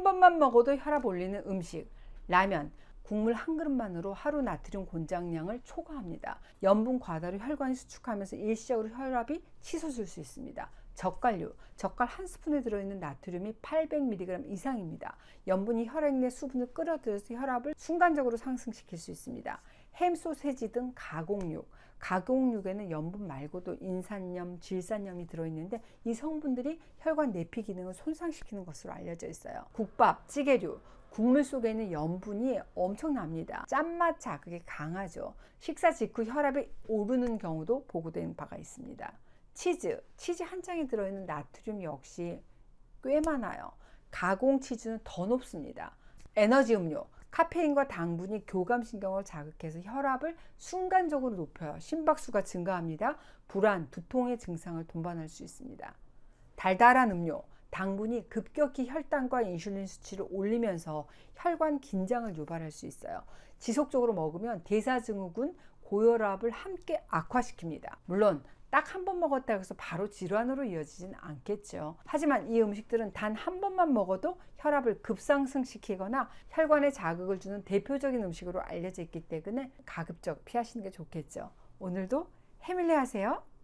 한 번만 먹어도 혈압 올리는 음식, 라면, 국물 한 그릇만으로 하루 나트륨 권장량을 초과합니다. 염분 과다로 혈관이 수축하면서 일시적으로 혈압이 치솟을 수 있습니다. 젓갈류, 젓갈 한 스푼에 들어있는 나트륨이 800mg 이상입니다. 염분이 혈액 내 수분을 끌어들여서 혈압을 순간적으로 상승시킬 수 있습니다. 햄, 소세지 등 가공육, 가공육에는 염분 말고도 인산염, 질산염이 들어있는데 이 성분들이 혈관 내피 기능을 손상시키는 것으로 알려져 있어요. 국밥, 찌개류, 국물 속에 있는 염분이 엄청납니다. 짠맛 자극이 강하죠. 식사 직후 혈압이 오르는 경우도 보고된 바가 있습니다. 치즈, 치즈 한 장에 들어있는 나트륨 역시 꽤 많아요. 가공 치즈는 더 높습니다. 에너지 음료, 카페인과 당분이 교감신경을 자극해서 혈압을 순간적으로 높여요. 심박수가 증가합니다. 불안, 두통의 증상을 동반할 수 있습니다. 달달한 음료, 당분이 급격히 혈당과 인슐린 수치를 올리면서 혈관 긴장을 유발할 수 있어요. 지속적으로 먹으면 대사증후군, 고혈압을 함께 악화시킵니다. 물론 딱 한 번 먹었다고 해서 바로 질환으로 이어지진 않겠죠. 하지만 이 음식들은 단 한 번만 먹어도 혈압을 급상승시키거나 혈관에 자극을 주는 대표적인 음식으로 알려져 있기 때문에 가급적 피하시는 게 좋겠죠. 오늘도 해밀리 하세요.